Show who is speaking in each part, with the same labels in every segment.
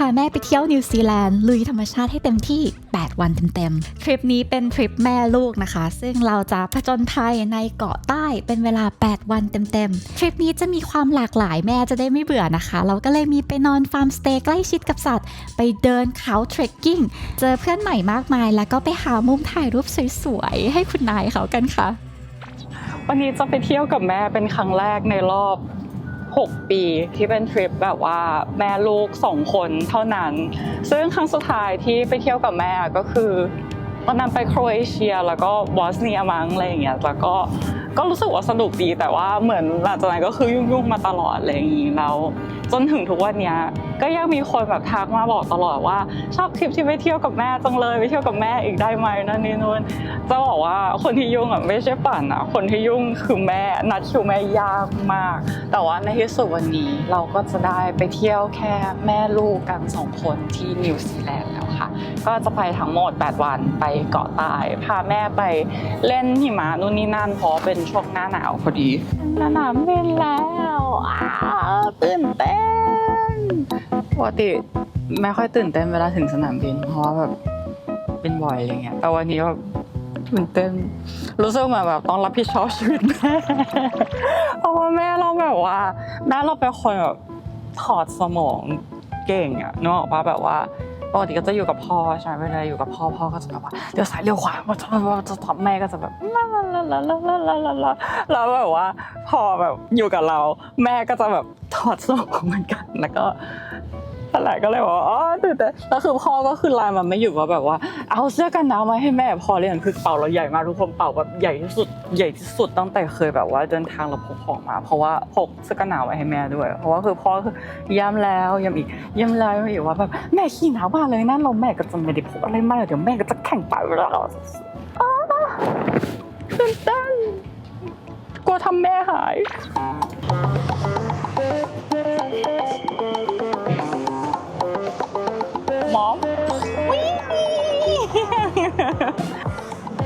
Speaker 1: พาแม่ไปเที่ยวนิวซีแลนด์ลุยธรรมชาติให้เต็มที่ 8 วันเต็มๆ ทริปนี้เป็นทริปแม่ลูกนะคะ ซึ่งเราจะผจญภัยในเกาะใต้เป็นเวลา 8 วันเต็มๆ ทริปนี้จะมีความหลากหลายแม่จะได้ไม่เบื่อนะคะ เราก็เลยมีไปนอนฟาร์มสเตย์ใกล้ชิดกับสัตว์ ไปเดินเขาเทรคกิ้ง เจอเพื่อนใหม่มากมาย แล้วก็ไปหามุมถ่ายรูปสวยๆ ให้คุณนายเขากันค่ะ
Speaker 2: วันนี้จะไปเที่ยวกับแม่เป็นครั้งแรกในรอบ 6 ปีที่เป็นทริปแบบว่าแม่ลูกสองคนเท่านั้น ซึ่งครั้งสุดท้ายที่ไปเที่ยวกับแม่ก็คือตอนนั้นไปโครเอเชียแล้วก็บอสเนียมั้งอะไรอย่างเงี้ยแล้วก็ ก็รู้สึกว่าสนุกดีแต่ว่าเหมือนหลังจากนั้นก็คือยุ่งๆมาตลอดอะไรอย่างงี้แล้ว จนถึงทุกวันนี้ก็ยังมีคนแบบทักมาบอกตลอดว่าชอบทริปที่ไปเที่ยวกับแม่จังเลยไปเที่ยวกับแม่อีกได้ไหมนั่นนี่นู่นจะบอกว่าคนที่ยุ่งอะไม่ใช่ปั่นอะคนที่ยุ่งคือแม่นัดคิวแม่ยากมาก แต่ว่าในที่สุดวันนี้เราก็จะได้ไปเที่ยวแค่แม่ลูกกันสองคนที่นิวซีแลนด์แล้วค่ะ ก็จะไปทั้งหมด 8 วันไปเกาะใต้พาแม่ไปเล่นหิมะนู่นนี่นั่นเพราะเป็นช่วงหน้าหนาวพอดีสนามบินแล้วอ้าวตื่นเต้นปกติไม่ค่อยตื่นเต้นเวลาถึงสนามบินเพราะว่าแบบเป็นบ่อยอะไรเงี้ยแต่วันนี้แบบตื่นเต้นรู้สึกเหมือนแบบต้องรับผิดชอบชีวิตแม่เพราะว่าแม่เราแบบว่าแม่เราเป็นคนแบบถอดสมองเก่งอะนึกออกปะแบบว่า ปกติก็จะอยู่กับพ่อใช่ไหมเวลาอยู่กับพ่อพ่อก็จะแบบว่าเดี๋ยวสายเลี้ยวขวามาจะทำแม่ก็จะแบบลแล้วแบบว่าพ่อแบบอยู่กับเรา แม่ก็จะแบบถอดโซ่เหมือนกันแล้วก็ นั่นแหละก็เลยบอกว่าอ๋อตื่นเต้นแล้วคือพ่อก็คือไลน์มาไม่หยุดว่าแบบว่า เอาเสื้อกันหนาวมาให้แม่พอเรียนคือเป่าเราใหญ่มากทุกคนเป่าแบบใหญ่ที่สุดใหญ่ที่สุดตั้งแต่เคยแบบว่าเดินทางเราพกของมา เพราะว่าพกเสื้อกันหนาวไว้ให้แม่ด้วย เพราะว่าคือพ่อคือย้ำแล้วย้ำอีกย้ำแล้วย้ำอีกว่าแบบแม่ขี้หนาวมากเลยนะเราแม่ก็จะไม่ได้พกอะไรมากเดี๋ยวแม่ก็จะแข่งไปแล้วตื่นเต้นกลัวทำแม่หายมอ ม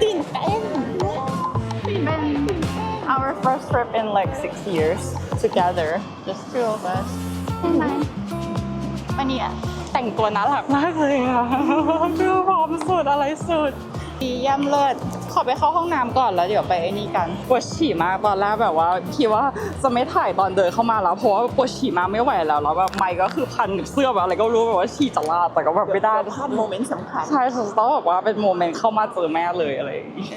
Speaker 2: ตื่นเต้นเป็น our first trip in like six years together just two of us ใช่ไหมวันนี้อะแต่งตัวน่ารักมากเลยอะดูพร้อมสุดอะไรสุดดีเยี่ยมเลิศ ขอไปเข้าห้องน้ำก่อนแล้วเดี๋ยวไปไอ้นี่กันปวดฉี่มากตอนแรกแบบว่าคิดว่าจะไม่ถ่ายตอนเดินเข้ามาแล้วเพราะว่าปวดฉี่มากไม่ไหวแล้วแล้วแบบไมค์ก็คือพันกับเสื้อแบบอะไรก็รู้แบบว่าฉี่จะลาดแต่ก็แบบไม่ได้
Speaker 3: พลาดโมเมนต์สำคัญ
Speaker 2: ใช่ฉันต้องแบบว่าเป็นโมเมนต์เข้ามาเจอแม่เลยอะไรอย่างงี้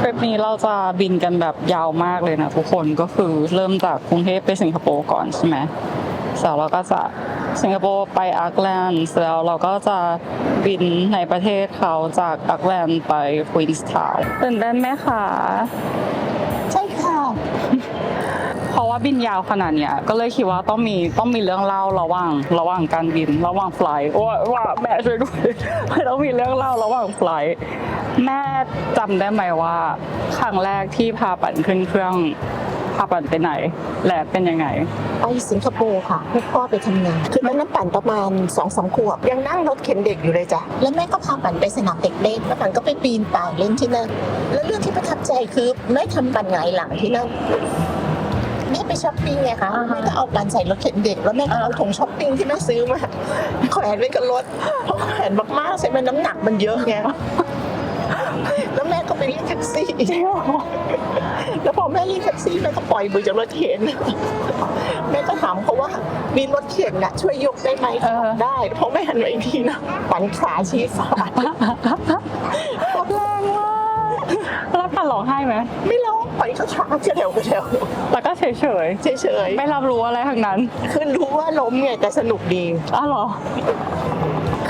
Speaker 2: ทริปนี้เราจะบินกันแบบยาวมากเลยนะทุกคนก็คือเริ่มจากกรุงเทพไปสิงคโปร์ก่อนใช่ไหม เสร็จแล้วเราก็จะสิงคโปร์ไปอักแลนด์แล้วเราก็จะบินในประเทศเขาจากอักแลนด์ไปควีนส์ทาวน์ตื่นเต้นไหมคะ
Speaker 3: ใช่ค่ะ
Speaker 2: เพราะว่าบินยาวขนาดเนี้ยก็เลยคิดว่าต้องมีต้องมีเรื่องเล่าระหว่างระหว่างการบินระหว่างไฟล์ว่าว่าแม่ช่วยด้วยไม่ต้องมีเรื่องเล่าระหว่างไฟล์แม่จำได้ไหมว่าครั้งแรกที่พาปั่นขึ้นเครื่องพาปั่นไปไหน และเป็นยังไง
Speaker 3: ไปสิงคโปร์ค่ะพวกพ่อไปทำงานคือตอนนั้นปั่นประมาณสองสามขวบ ยังนั่งรถเข็นเด็กอยู่เลยจ้ะแล้วแม่ก็พาปั่นไปสนามเด็กเล่นแล้วปั่นก็ไปปีนป่ายเล่นที่นั่นแล้วเรื่องที่ประทับใจคือแม่ทำปั่นหงายหลังที่นั่นแม่ไปช้อปปิ้งไงคะ
Speaker 2: อ่าฮะ
Speaker 3: แม่ก็เอาปั่นใส่รถเข็นเด็ก แล้วแม่ก็เอาถุงช้อปปิ้งที่แม่ซื้อมาแขวนไว้กับรถเพราะแขวนมากๆใช่ไหมน้ำหนักมันเยอะไงแล้วแม่ก็ ไปเรียกแท็กซี่แล้วพอแม่เรียกแท็กซี่แม่ก็ปล่อยมือจากรถเข็นแม่ก็ถามเขาว่ามีรถเข็นน่ะช่วยยกได้ไหม
Speaker 2: เออ
Speaker 3: บอกได้เพราะแม่หันมาอีกทีนะปันขาชี้ฟ้า
Speaker 2: แรงมากแล้วปั่นร้องไห้ไหม
Speaker 3: ไม่ร้องปันก็ขาเฉลียวเฉลียว
Speaker 2: แล้วก็เฉยเฉย
Speaker 3: เฉย
Speaker 2: ๆไม่รับรู้อะไรทั้งนั้น
Speaker 3: ๆคือรู้ว่าล้มไงแต่สนุกดี
Speaker 2: อ้าวเหรอ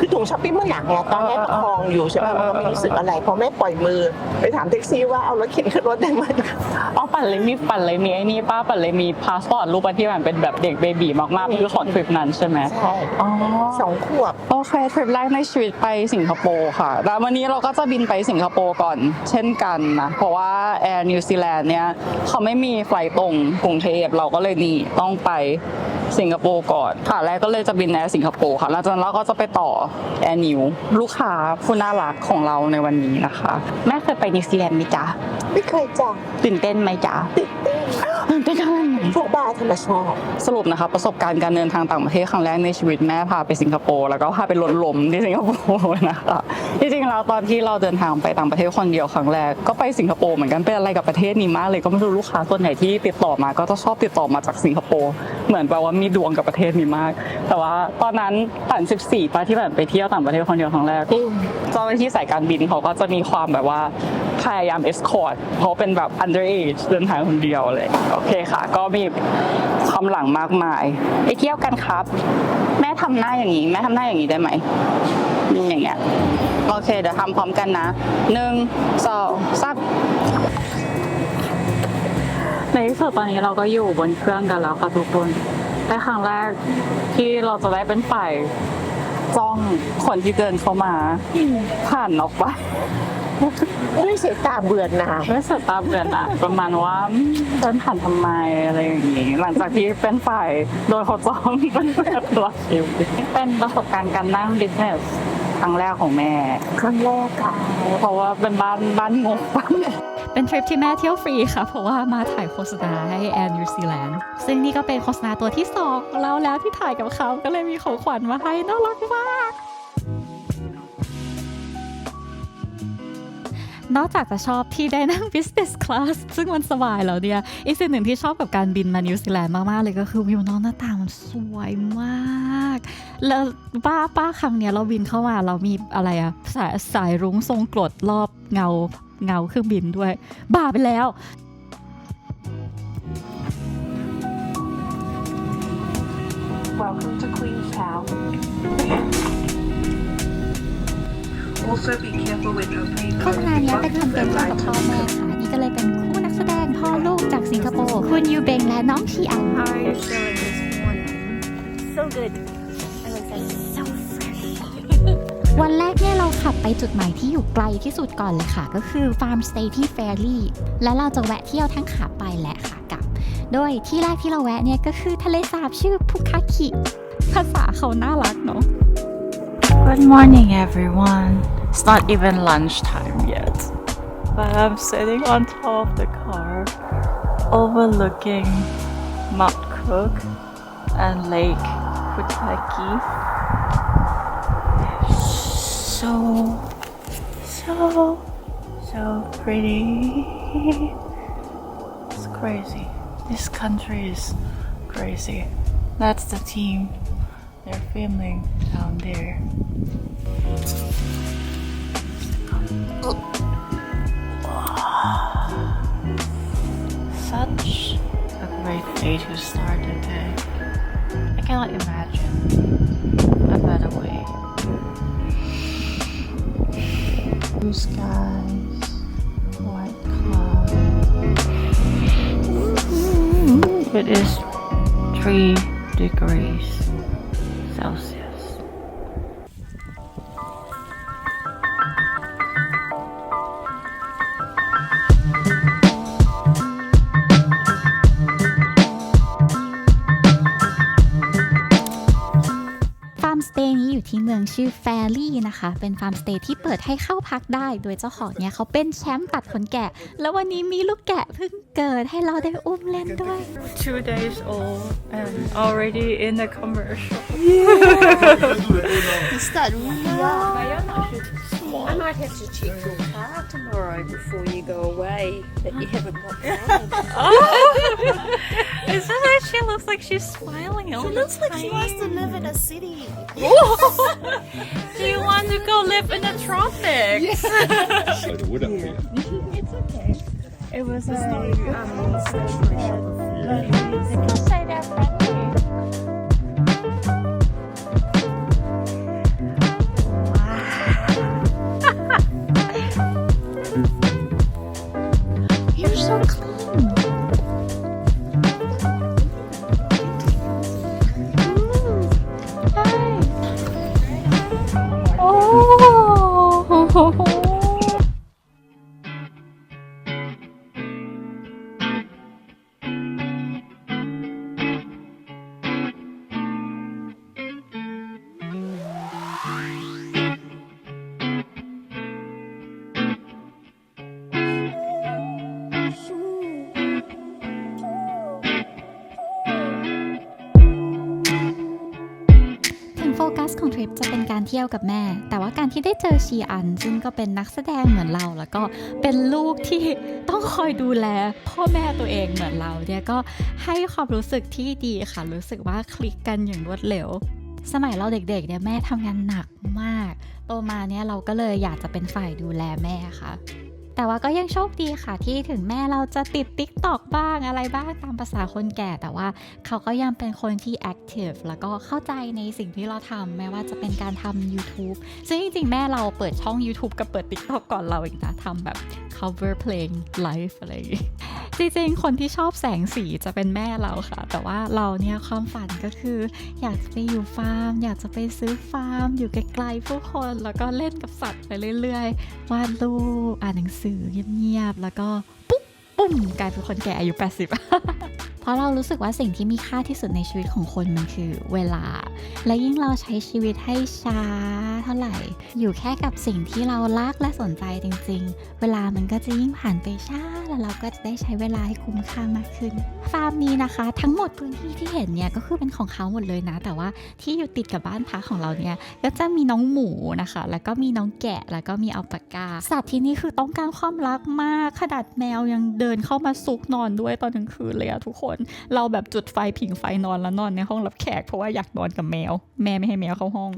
Speaker 3: คือถุงช้อปปิ้งมันหนักไงตอนแม่ประคองอยู่ใช่ไหม
Speaker 2: เอ
Speaker 3: มัน
Speaker 2: อ
Speaker 3: ก็
Speaker 2: เออ
Speaker 3: ไม่รู้สึกอะไรพอแม่ปล่อยมือ ไปถามแท็กซี่ว่าเอารถเข็นขึ้นรถได้ไหม
Speaker 2: อ๋อปั่นเลยมีปั่นเลยมีไอ้นี่ป้าปั่นเลยมีพาสปอร์ตรูปอันที่มันเป็นแบบเด็กเบบีมากๆคือของทริปนั้นใช่ไหม
Speaker 3: ใช่
Speaker 2: อ๋อ
Speaker 3: สองขวบ
Speaker 2: โอเคทริปแรกในชีวิตไปสิงคโปร์ค่ะ แล้ววันนี้เราก็จะบินไปสิงคโปร์ก่อน เช่นกันนะเพราะว่าแอร์นิวซีแลนด์เนี่ยเขาไม่มีไฟลท์ตรงกรุงเทพเราก็เลยนี่ต้องไป สิงคโปร์ก่อนค่ะแรกก็เลยจะบินแอร์สิงคโปร์ค่ะหลังจากนั้นเราก็จะไปต่อแอร์นิวลูกค้าผู้น่ารักของเราในวันนี้นะคะ แม่เคยไปนิวซีแลนด์ไหมจ๊ะ
Speaker 3: ไม่เคยจ้ะ
Speaker 2: ตื่นเต้นไหมจ๊ะ
Speaker 3: ตื่นเต้น
Speaker 2: นเต้นขนาดไหน
Speaker 3: พวกบาร์ธรรมชาติ
Speaker 2: สรุปนะคะประสบการณ์การเดินทางต่างประเทศครั้งแรกในชีวิตแม่พาไปสิงคโปร์แล้วก็พาไปรถล้มที่สิงคโปร์นะคะจริงๆแล้วตอนที่เราเดินทางไปต่างประเทศคนเดียวครั้งแรกก็ไปสิงคโปร์เหมือนกันเป็นอะไรกับประเทศนี้มากเลยก็ไม่รู้ลูกค้าส่วนไหนที่ติดต่อมาก็จะชอบติดต่อมาจากสิงคโปร์เหมือนแปลว่ามีดวงกับประเทศนี้มาก แต่ว่าตอนนั้นปัน14ปาที่แบบไปเที่ยวต่างประเทศคนเดียวครั้งแรกเจ้าหน้าที่สายการบินเขาก็จะมีความแบบว่าพยายาม escort เพราะเป็นแบบ underage เดินทางคนเดียวเลยโอเคค่ะ ก็มีความหลังมากมาย ไปเที่ยวกันครับ แม่ทำหน้าอย่างนี้ แม่ทำหน้าอย่างนี้ได้ไหมอย่างเงี้ยโอเค เดี๋ยวทำพร้อมกันนะหนึ่งสองสามในที่สุดตอนนี้เราก็อยู่บนเครื่องกันแล้วค่ะทุกคน แต่ครั้งแรกที่เราจะได้เป็นฝ่ายจ้องคนที่เดินเข้ามา ผ่านออกไป
Speaker 3: ด้วยสายตาเบื่อหน่าย
Speaker 2: ไม่สตาร์เบือนอะประมาณว่าอืมเดินผ่านทำไมอะไรอย่างงี้ หลังจากที่เป็นฝ่ายโดนเขาจ้องเป็นแบบตัวเอวเป็นประสบการณ์การนั่งบิสเนส ครั้งแรกของแม่
Speaker 3: ครั้งแรกค่ะ
Speaker 2: เพราะว่าเป็นบ้านบ้านงง
Speaker 1: เป็นทริปที่แม่เที่ยวฟรีค่ะ เพราะว่ามาถ่ายโฆษณาให้แอนนิวซีแลนด์ซึ่งนี่ก็เป็นโฆษณาตัวที่สองของเราแล้วที่ถ่ายกับเขาก็เลยมีของขวัญมาให้น่ารักมาก นอกจากจะชอบที่ได้นั่ง business class ซึ่งมันสบายแล้วเนี่ย อีกสิ่งหนึ่งที่ชอบกับการบินมานิวซีแลนด์มาก ๆ เลยก็คือวิวนอกหน้าต่างมันสวยมาก แล้วป้าป้าครั้งเนี้ยเราบินเข้ามาเรามีอะไรอะสายสายรุ้งทรงกรดรอบเงาเงาเครื่องบินด้วย บ้าไปแล้ว
Speaker 4: Also be careful with opening
Speaker 1: โฆษณาเนี้ยเป็นคอนเทนต์ร่วมกับพ่อแม่ค่ะนี่ก็เลยเป็นคู่นักแสดงพ่อลูกจากสิงคโปร์ คุณยูเบงและน้องชีอัน
Speaker 4: How are you feeling this morning?
Speaker 5: So good. It looks like so fresh.
Speaker 1: วันแรกเนี่ยเราขับไปจุดหมายที่อยู่ไกลที่สุดก่อนเลยค่ะ ก็คือฟาร์มสเตย์ที่แฟรี่และเราจะแวะเที่ยวทั้งขาไปและขากลับ โดยที่แรกที่เราแวะเนี่ยก็คือทะเลสาบชื่อพุคาคิภาษาเขาน่ารักเนาะ
Speaker 6: Good morning, everyone. It's not even lunchtime yet, but I'm sitting on top of the car, overlooking Mount Cook and Lake Kutaki. So, so, so pretty. It's crazy. This country is crazy. That's the team. They're filming down there. Such a great way to start the day. I cannot imagine a better way. Blue skies, white clouds. It is three degrees
Speaker 1: ชื่อแฟรี่นะคะ เป็นฟาร์มสเตย์ที่เปิดให้เข้าพักได้ โดยเจ้าของเนี่ยเขาเป็นแชมป์ตัดขนแกะ แล้ววันนี้มีลูกแกะเพิ่งเกิดให้เราได้อุ้มเล่นด้วย
Speaker 6: Two days old and already in the commercial.
Speaker 5: Is that?
Speaker 4: I might have to check your car tomorrow before you go away that you haven't got bad.
Speaker 6: It's just that she looks like she's smiling all
Speaker 5: She
Speaker 6: the
Speaker 5: looks like she wants to live in a city.
Speaker 6: Do you want to go live in the tropics?
Speaker 7: So the wood up here.
Speaker 6: It was
Speaker 1: uh, um, a You're ที่ยวกับแม่ แต่ว่าการที่ได้เจอชีอัน ซึ่งก็เป็นนักแสดงเหมือนเรา แล้วก็เป็นลูกที่ต้องคอยดูแล พ่อแม่ตัวเองเหมือนเราเนี่ยก็ให้ความรู้สึกที่ดีค่ะ รู้สึกว่าคลิกกันอย่างรวดเร็วสมัยเราเด็กๆเนี่ยแม่ทำงานหนักมาก โตมาเนี่ยเราก็เลยอยากจะเป็นฝ่ายดูแลแม่ค่ะ แต่ว่าก็ยังโชคดีค่ะที่ถึงแม่เราจะติดติ๊กตอกบ้างอะไรบ้างตามภาษาคนแก่ แต่ว่าเขาก็ยังเป็นคนที่แอคทีฟแล้วก็เข้าใจในสิ่งที่เราทำแม้ว่าจะเป็นการทำ YouTube ซึ่งจริงๆ แม่เราเปิดช่อง YouTube กับเปิด t ิ k t o k ก่อนเราอีกนะทำแบบ cover เพลง live อะไรอย่างงี้ จริงๆ คนที่ชอบแสงสีจะเป็นแม่เราค่ะ แต่ว่าเราเนี่ยความฝันก็คือ อยากจะไปอยู่ฟาร์ม อยากจะไปซื้อฟาร์ม อยู่ไกลๆผู้คน แล้วก็เล่นกับสัตว์ไปเรื่อยๆ วาดรูปอ่านหนังสือเงียบๆ แล้วก็ปุ๊บปุ้มกลายเป็นคนแก่อายุ 80 เพราะเรารู้สึกว่าสิ่งที่มีค่าที่สุดในชีวิตของคนมันคือเวลา และยิ่งเราใช้ชีวิตให้ช้าเท่าไหร่ อยู่แค่กับสิ่งที่เรารักและสนใจจริง ๆ เวลามันก็จะยิ่งผ่านไปช้าแล้วเราก็จะได้ใช้เวลาให้คุ้มค่ามากขึ้น ฟาร์มนี้นะคะ ทั้งหมดพื้นที่ที่เห็นเนี่ยก็คือเป็นของเขาหมดเลยนะ แต่ว่าที่อยู่ติดกับบ้านพักของเราเนี่ยก็จะมีน้องหมูนะคะ แล้วก็มีน้องแกะแล้วก็มีอัลปากาสัตว์ที่นี่คือต้องการความรักมากขนาดแมวยังเดินเข้ามาซุกนอนด้วยตอนกลางคืนเลยอะทุกคนเราแบบจุดไฟผิงไฟนอนแล้วนอนในห้องรับแขกเพราะว่าอยากนอนกับแมว แม่ไม่ให้แมวเข้าห้อง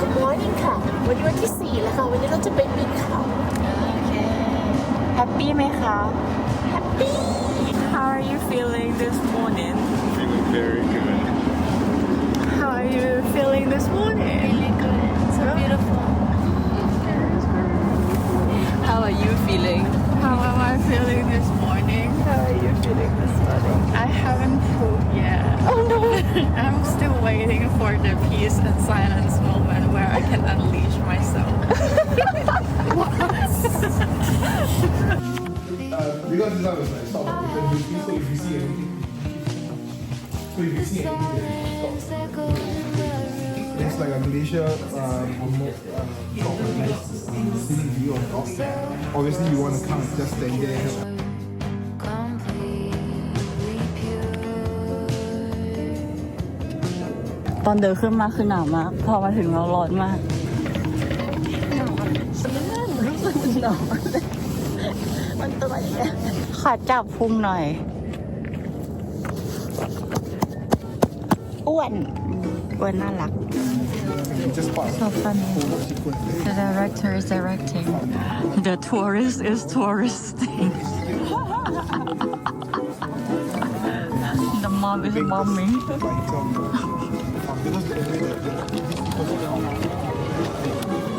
Speaker 3: Good morning ค่ะวันนี้วันที่ 4 แล้วค่ะ วันนี้เราจะไปปีนเขา
Speaker 6: แฮปปี้ไหมคะแฮปปี้ How are you feeling this morning
Speaker 7: Feeling very good.
Speaker 6: How are you feeling this morning Really good So beautiful How are you feeling
Speaker 2: How am I feeling this morning?
Speaker 6: How are you feeling this morning
Speaker 2: I haven't pooped yet. Oh no! I'm still waiting for the peace and silence moment where I can unleash myself.
Speaker 8: uh, because this one was like stop because you see so if you see anything so if you see anything stop there's like a glacier um, mo- uh, top with nice um, scenic view on top obviously you want to come and just stand there
Speaker 5: completely pure.
Speaker 6: ตอนเดินขึ้นมาคือหนาวมาก พอมาถึงเราร้อนมากหนาวมันตัวอย่างเงี้ยขอจับพุงหน่อย อ้วนอ้วนน่ารัก
Speaker 8: you just pass
Speaker 6: So funny.
Speaker 8: photo sequence there.
Speaker 6: The director is directing. The tourist is touristing. the mom is momming.
Speaker 8: like um, um, because the, the, the, the, because of the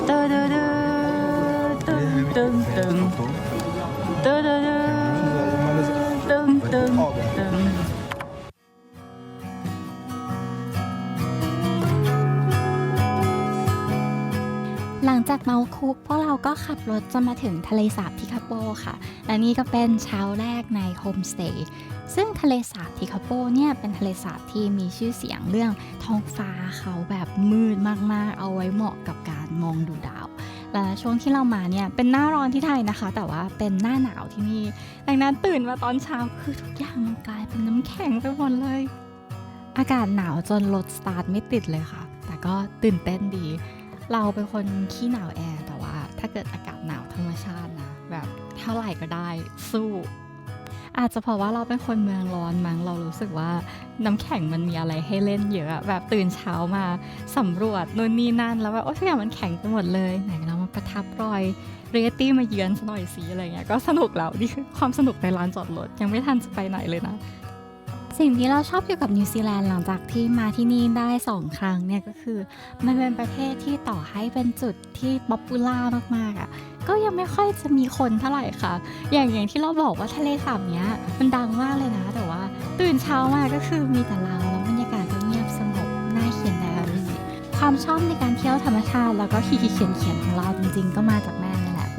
Speaker 6: Da da da dun dun dun da
Speaker 1: เมาคุกพวกเราก็ขับรถจะมาถึงทะเลสาบทิคาโปค่ะ และนี่ก็เป็นเช้าแรกในโฮมสเตย์ซึ่งทะเลสาบทิคาโปเนี่ยเป็นทะเลสาบที่มีชื่อเสียงเรื่องท้องฟ้าเขาแบบมืดมากๆ เอาไว้เหมาะกับการมองดูดาว และช่วงที่เรามาเนี่ยเป็นหน้าร้อนที่ไทยนะคะ แต่ว่าเป็นหน้าหนาวที่นี่ดังนั้นตื่นมาตอนเช้าคือทุกอย่างมันกลายเป็นน้ำแข็งไปหมดเลย อากาศหนาวจนรถสตาร์ทไม่ติดเลยค่ะ แต่ก็ตื่นเต้นดี เราเป็นคนขี้หนาวแอร์แต่ว่า ถ้าเกิดอากาศหนาวธรรมชาตินะแบบเท่าไหร่ก็ได้สู้ อาจจะเพราะว่าเราเป็นคนเมืองร้อนมั้งเรารู้สึกว่าน้ำแข็งมันมีอะไรให้เล่นเยอะแบบตื่นเช้ามาสำรวจนู่นนี่นั่นแล้วแบบโอ้ทุกอย่างมันแข็งไปหมดเลยไหนเรามาประทับรอยเรยตี้มาเยือนสักหน่อยสิอะไรเงี้ยก็สนุกแล้วนี่คือความสนุกในร้านจอดรถยังไม่ทันจะไปไหนเลยนะ สิ่งที่เราชอบเกี่ยวกับนิวซีแลนด์หลังจากที่มาที่นี่ได้ 2 ครั้งเนี่ยก็คือ มันเป็นประเทศที่ต่อให้เป็นจุดที่ป๊อปปูล่ามากๆอะ่ะก็ยังไม่ค่อยจะมีคนเท่าไหร่ค่ะ อย่างอย่างที่เราบอกว่าทะเลสาบเนี้ยมันดังมากเลยนะ แต่ว่า ตื่นเช้ามาก็คือมีแต่เราแล้วบรรยากาศก็เงียบสงบน่าเขียนไดอารี่ความชอบในการเที่ยวธรรมชาติ แล้วก็ขี่ๆเขียนๆของเราจริง ๆ ก็มาจาก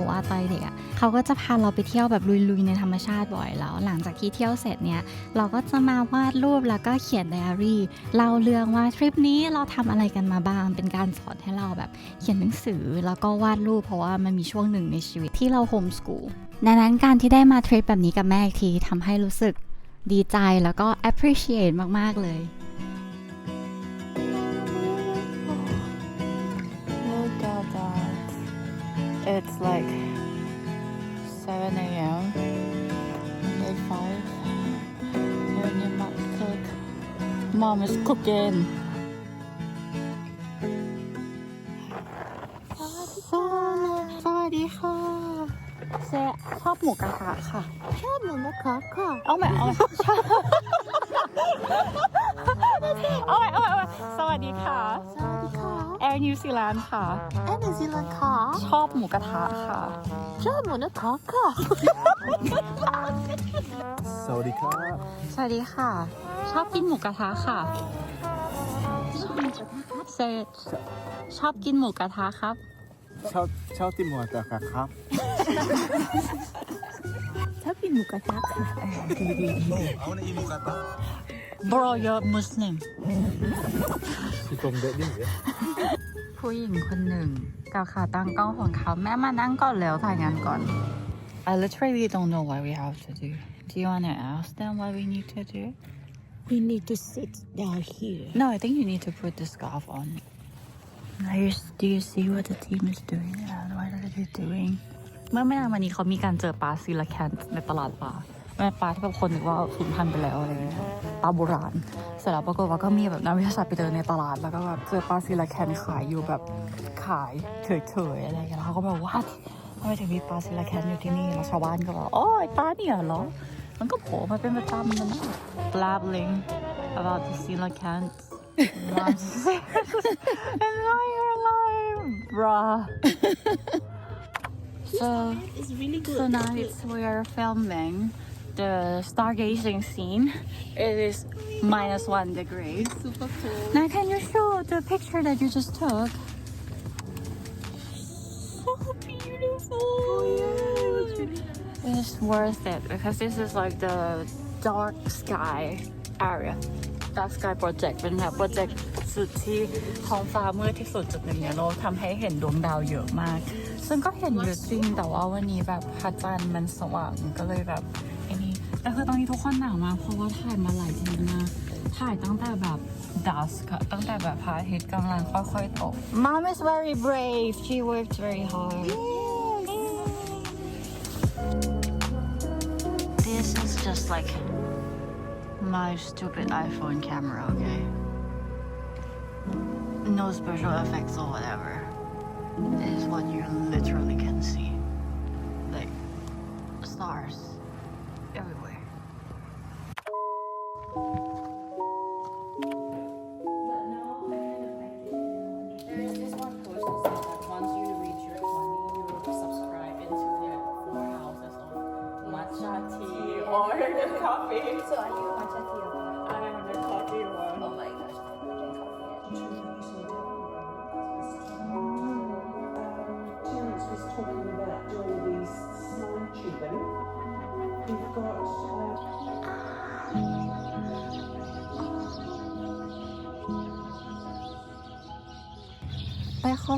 Speaker 1: ว่าตอนเด็กอะ่ะเขาก็จะพาเราไปเที่ยวแบบลุยๆในธรรมชาติบ่อยแล้ว หลังจากที่เที่ยวเสร็จเนี่ย เราก็จะมาวาดรูปแล้วก็เขียนไดอารี่เล่าเรื่องว่าทริปนี้เราทำอะไรกันมาบ้าง เป็นการสอนให้เราแบบเขียนหนังสือแล้วก็วาดรูปเพราะว่ามันมีช่วงหนึ่งในชีวิตที่เราโฮมสกูลดังนั้นการที่ได้มาทริปแบบนี้กับแม่อีกทีทำให้รู้สึกดีใจแล้วก็ appreciate มาก ๆ เลย
Speaker 6: It's like 7 a.m. Day 5. Here in Mount Cook. Mom is cooking. สวัสดีค่ะเซชอบหมูกระทะค่ะ ชอบหมูกระทะค่ะเอาใหม่เอาใหม่ชอบเอาใหม่เอาใหม่เอาใหม่สวัสดีค่ะ นิวซีแลนด์ค่ะ
Speaker 5: แอนนิวซีแลนด์ค่ะ
Speaker 6: ชอบหมูกระทะค่ะ
Speaker 5: ชอบหมูนะคะค่ะ
Speaker 8: สวัสดีครับ
Speaker 6: สวัสดีค่ะ ชอบกินหมูกระทะค่ะ เซชอบกินหมูกระทะครับ
Speaker 7: ชอบชอบที่หมวดอะครับ
Speaker 5: ชอบกินหมูกระทะค่ะ
Speaker 6: Bro you're Muslim
Speaker 7: ที่ตรงเด็ดยิ่งเยอะ
Speaker 6: ผู้หญิงคนหนึ่งกับขาตั้งกล้องของเขาแม่มานั่งก่อนแล้วถ่ายงานก่อน I literally don't know what we have to do Do you wanna ask them what we need to do
Speaker 5: We need to sit down here
Speaker 6: No I think you need to put the scarf on Now you, do you see what the team is doing and what are they doing เมื่อไม่นานมานี้เขามีการเจอปลาซีลาแคนในตลาดปลา แม่ปลาที่แบบคนนึกว่าสูญพันธุ์ไปแล้วอะไรเงี้ยปลาโบราณ เสร็จแล้วปรากฏว่าก็มีแบบนักวิทยาศาสตร์ไปเจอในตลาด แล้วก็แบบเจอปลาซีลาแคนขายอยู่แบบขายเฉยๆอะไรเงี้ยแล้วเขาก็แบบว่าทำไมถึงมีปลาซีลาแคนอยู่ที่นี่แล้วชาวบ้านก็บอกอ๋อไอ้ปลาเนี่ยเหรอ มันก็โผล่มาเป็นประจำเลยนะ blabbling about the coelacanths and now you're alive bruh so
Speaker 5: It's really good
Speaker 6: so now it's we are filming the stargazing scene. It is minus one degree.
Speaker 5: super cool
Speaker 6: Now can you show the picture that you just took? So beautiful. It's worth it because this is like the dark sky area. Dark Sky Project เป็นแบบโปรเจกต์สุดที่ท้องฟ้ามืดที่สุดจุดหนึ่งในโลกทำให้เห็นดวงดาวเยอะมาก ซึ่งก็เห็นเยอะจริง แต่ว่าวันนี้แบบพระจันทร์มันสว่างก็เลยแบบไอ้นี่ แต่คือตอนนี้ทุกคนหนาวมากเพราะว่าถ่ายมาหลายทีมากถ่ายตั้งแต่แบบ dusk อะตั้งแต่แบบพระอาทิตย์กำลังค่อยๆตก Mom is very brave she worked very hard This is just like my stupid iPhone camera, okay? No special effects or whatever. This is what you literally can see.
Speaker 9: to their houses matcha tea or coffee. So are you matcha tea?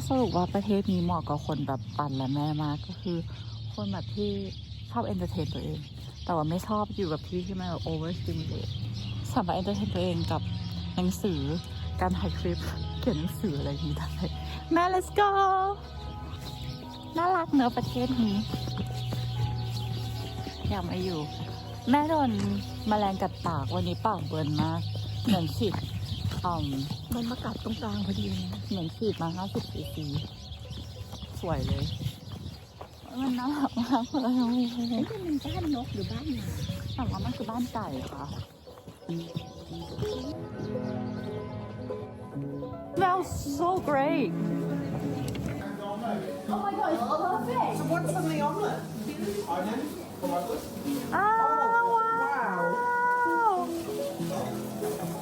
Speaker 6: สรุปว่าประเทศนี้เหมาะกับคนแบบปันและแม่มากก็คือ คนแบบที่ชอบเอนเตอร์เทนตัวเอง แต่ว่าไม่ชอบอยู่กับที่ที่มันแบบโอเวอร์สติมูเลตสามารถเอนเตอร์เทนตัวเองกับหนังสือการถ่ายคลิปเขียนหนังสืออะไรนี้ได้แม่ let's go น่ารักเนอะประเทศนี้ อยากมาอยู่ แม่โดนแมลงกัดปากวันนี้ปากเบิร์นมากเหมือนฉีด อ่อม
Speaker 5: มันมากัดตรงกลางพอดีเลยนะ
Speaker 6: เหมือนฉีดมา50ซีซีสวยเลย มันน่ารักมากเลย
Speaker 5: นี่มันบ้านนกหรือบ้านหมา
Speaker 6: แต่ว่ามันคือบ้านไก่ค่ะ Smells so great
Speaker 3: So what's in the omelette? Onion, tomato.
Speaker 6: Ah,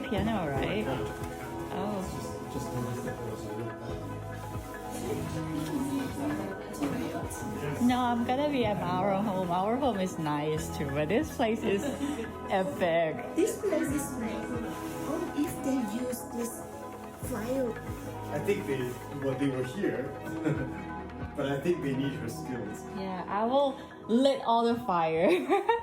Speaker 2: play piano, right? Oh. No, I'm gonna be at our home. Our home is nice too, but this place is epic.
Speaker 3: This place is amazing. What if they use this flyer?
Speaker 7: I think they well they were here, but I think they need her skills.
Speaker 2: Yeah, I will lit all the fire.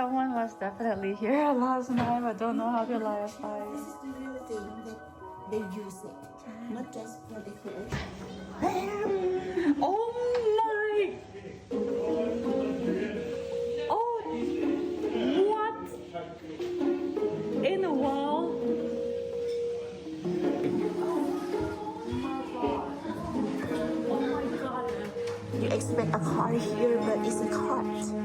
Speaker 2: Someone was definitely here last night, but don't know how to a fire.
Speaker 3: This is the real thing that they use it, not just for decoration.
Speaker 2: Oh my! Oh, what? In the wall? Oh my god!
Speaker 3: You expect a car here, but it's a cart.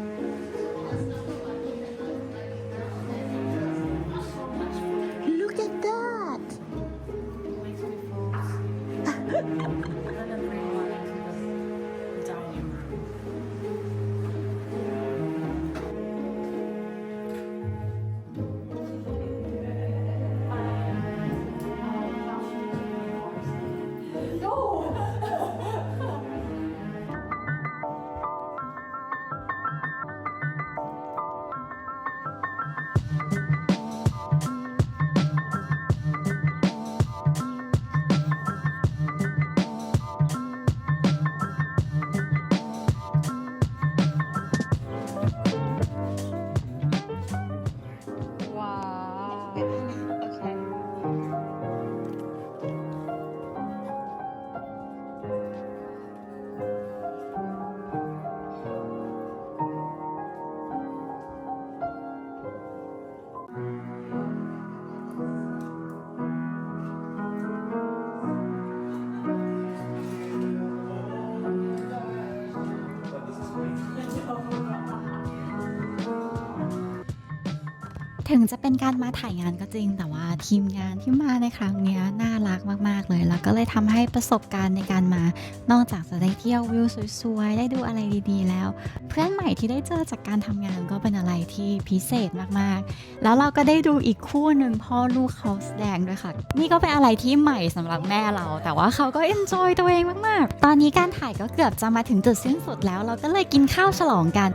Speaker 1: ถึงจะเป็นการมาถ่ายงานก็จริง แต่ว่าทีมงานที่มาในครั้งนี้น่ารักมาก ๆ เลย แล้วก็เลยทำให้ประสบการณ์ในการมา นอกจากจะได้เที่ยววิวสวยๆ ได้ดูอะไรดีๆ แล้ว เพื่อนใหม่ที่ได้เจอจากการทำงานก็เป็นอะไรที่พิเศษมากๆ แล้วเราก็ได้ดูอีกคู่หนึ่งพ่อลูกเขาแสดงด้วยค่ะ นี่ก็เป็นอะไรที่ใหม่สำหรับแม่เรา แต่ว่าเขาก็เอนจอยตัวเองมากๆ ตอนนี้การถ่ายก็เกือบจะมาถึงจุดสิ้นสุดแล้ว เราก็เลยกินข้าวฉลองกัน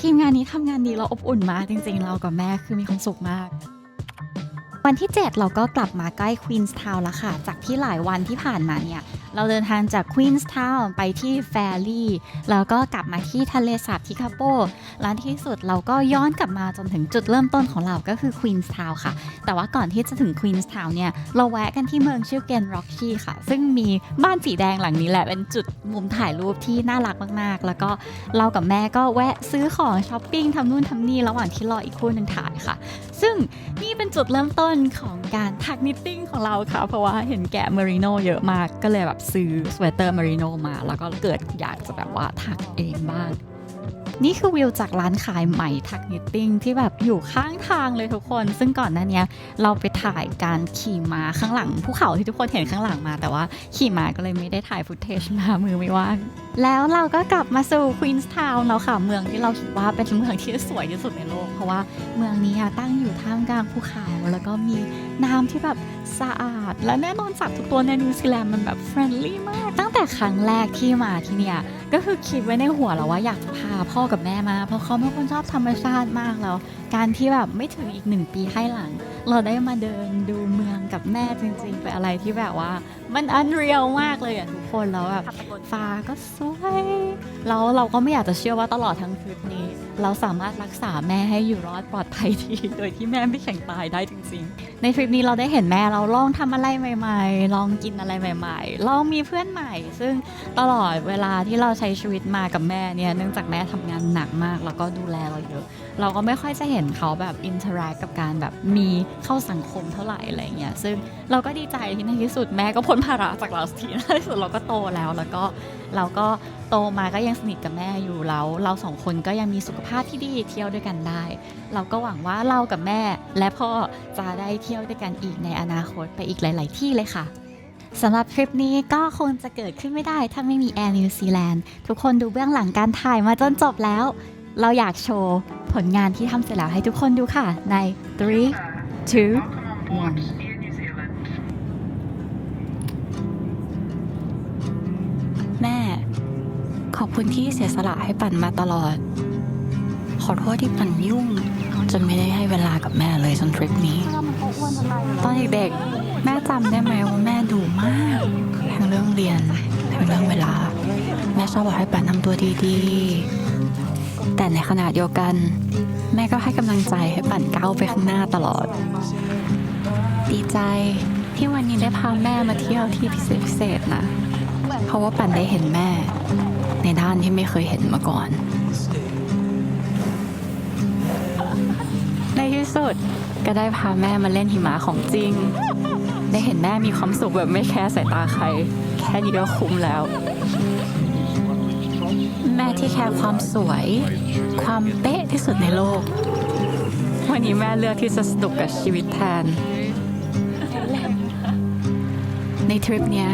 Speaker 1: ทีมงานนี้ทำงานดีเราอบอุ่นมากจริงๆ เรากับแม่คือมีความสุขมาก วันที่ 7 เราก็กลับมาใกล้ควีนส์ทาวน์แล้วค่ะ จากที่หลายวันที่ผ่านมาเนี่ย เราเดินทางจากควีนส์ทาวน์ไปที่แฟรี่ แล้วก็กลับมาที่ทะเลสาบทิคาโปแล้วที่สุดเราก็ย้อนกลับมาจนถึงจุดเริ่มต้นของเราก็คือควีนส์ทาวน์ค่ะ แต่ว่าก่อนที่จะถึงควีนส์ทาวน์เนี่ย เราแวะกันที่เมืองชื่อเกนร็อกชีค่ะ ซึ่งมีบ้านสีแดงหลังนี้แหละเป็นจุดมุมถ่ายรูปที่น่ารักมากๆ แล้วก็เรากับแม่ก็แวะซื้อของช้อปปิ้งทำนู่นทำนี่ระหว่างที่รออีกคู่หนึ่งถ่ายค่ะ ซึ่งนี่เป็นจุดเริ่มต้นของการถักนิตติ้งของเราค่ะ เพราะว่าเห็นแกะเมริโนเยอะมาก ก็เลยแบบซื้อสเวตเตอร์เมริโนมา แล้วก็เกิดอยากจะแบบว่าถักเองบ้าง นี่คือวิวจากร้านขายไหมถักนิตติ้งที่แบบอยู่ข้างทางเลยทุกคน ซึ่งก่อนหน้าเนี้ยเราไปถ่ายการขี่ม้าข้างหลังภูเขาที่ทุกคนเห็นข้างหลังมา แต่ว่าขี่ม้าก็เลยไม่ได้ถ่ายฟุตเทจมามือไม่ว่างแล้วเราก็กลับมาสู่ควีนส์ทาวน์แล้วค่ะ เมืองที่เราคิดว่าเป็นเมืองที่สวยที่สุดในโลก เพราะว่าเมืองนี้อะตั้งอยู่ท่ามกลางภูเขาแล้วก็มีน้ำที่แบบสะอาด และแน่นอนสัตว์ทุกตัวในนิวซีแลนด์มันแบบเฟรนลี่มาก ตั้งแต่ครั้งแรกที่มาที่เนี่ย ก็คือคิดไว้ในหัวแล้วว่าอยากจะพาพ่อกับแม่มา เพราะเขาเป็นคนชอบธรรมชาติมากแล้ว การที่แบบไม่ถึงอีกหนึ่งปีให้หลังเราได้มาเดินดูเมืองกับแม่จริงๆเป็นอะไรที่แบบว่า มันอันเรียลมากเลยอะทุกคนแล้วแบบฟ้าก็สวยแล้วเราก็ไม่อยากจะเชื่อว่าตลอดทั้งทริปนี้ เราสามารถรักษาแม่ให้อยู่รอดปลอดภัยดีโดยที่แม่ไม่แข็งตายได้จริงๆ ในทริปนี้เราได้เห็นแม่เราลองทำอะไรใหม่ ๆ ลองกินอะไรใหม่ๆ ลองมีเพื่อนใหม่ ซึ่งตลอดเวลาที่เราใช้ชีวิตมากับแม่เนี่ยเนื่องจากแม่ทำงานหนักมากแล้วก็ดูแลเราเยอะ เราก็ไม่ค่อยจะเห็นเขาแบบอินเทอร์แอคกับการแบบมีเข้าสังคมเท่าไหร่อะไรเงี้ยซึ่งเราก็ดีใจที่ในที่สุดแม่ก็พ้นภาระจากเราสักทีในที่สุดเราก็โตแล้วแล้วก็เราก็โตมาก็ยังสนิทกับแม่อยู่แล้ว เราสองคนก็ยังมีสุขภาพที่ดีเที่ยวด้วยกันได้ เราก็หวังว่าเรากับแม่และพ่อจะได้เที่ยวด้วยกันอีกในอนาคตไปอีกหลาย ๆ ที่เลยค่ะสำหรับทริปนี้ก็คงจะเกิดขึ้นไม่ได้ ถ้าไม่มีแอร์นิวซีแลนด์ทุกคนดูเบื้องหลังการถ่ายมาจนจบแล้ว เราอยากโชว์ผลงานที่ทำเสร็จแล้วให้ทุกคนดูค่ะ ใน3 2 1แม่ ขอบคุณที่เสียสละให้ปั่นมาตลอด ขอโทษที่ปั่นยุ่ง จนไม่ได้ให้เวลากับแม่เลยจนทริปนี้ ตอนเด็กๆ แม่จำได้ไหมว่าแม่ดูมากทั้งเรื่องเรียนทั้งเรื่องเวลา แม่ชอบบอกให้ปั่นทำตัวดีๆ แต่ในขณะเดียวกัน แม่ก็ให้กำลังใจให้ปั่นก้าวไปข้างหน้าตลอด ดีใจที่วันนี้ได้พาแม่มาเที่ยวที่พิเศษพิเศษนะ เพราะว่าปั่นได้เห็นแม่ ในด้านที่ไม่เคยเห็นมาก่อน ในที่สุดก็ได้พาแม่มาเล่นหิมะของจริง ได้เห็นแม่มีความสุขแบบไม่แคร์สายตาใคร แค่นี้ก็คุ้มแล้ว แม่ที่แคร์ความสวย ความเป๊ะที่สุดในโลก วันนี้แม่เลือกที่จะสนุกกับชีวิตแทน ในทริปเนี้ย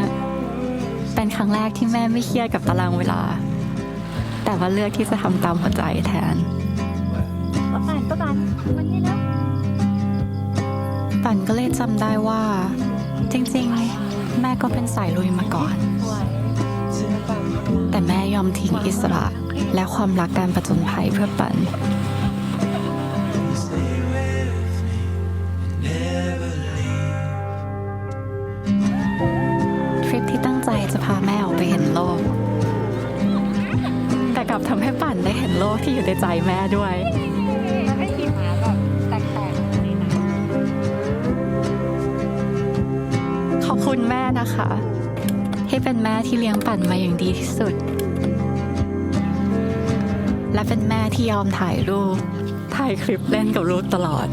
Speaker 1: เป็นครั้งแรกที่แม่ไม่เครียดกับตารางเวลา แต่ว่าเลือกที่จะทำตามหัวใจแทนปันก็เลยจำได้ว่า จริงๆ แม่ก็เป็นสายลุยมาก่อนแต่แม่ ยอมทิ้งอิสระ และความรักการประจนภัยเพื่อปัน ทริปที่ตั้งใจจะพาแม่ออกไปเห็นโลก แต่กลับทำให้ปั่นได้เห็นโลกที่อยู่ในใจแม่ด้วยขอบคุณแม่นะคะที่เป็นแม่ที่เลี้ยงปั่นมาอย่างดีที่สุด และเป็นแม่ที่ยอมถ่ายรูป ถ่ายคลิปเล่นกับลูกตลอด